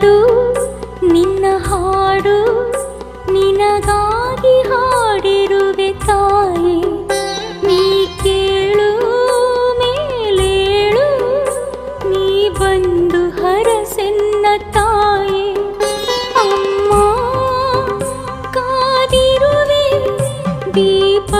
ಹಾಡು, ನಿನ್ನ ಹಾಡು, ನಿನಗಾಗಿ ಹಾಡಿರುವೆ ತಾಯಿ. ನೀ ಕೇಳು, ಮೇಲೇಳು, ನೀ ಬಂದು ಹರಸೆನ್ನ ತಾಯಿ. ಅಮ್ಮ, ಕಾದಿರುವೆ, ದೀಪ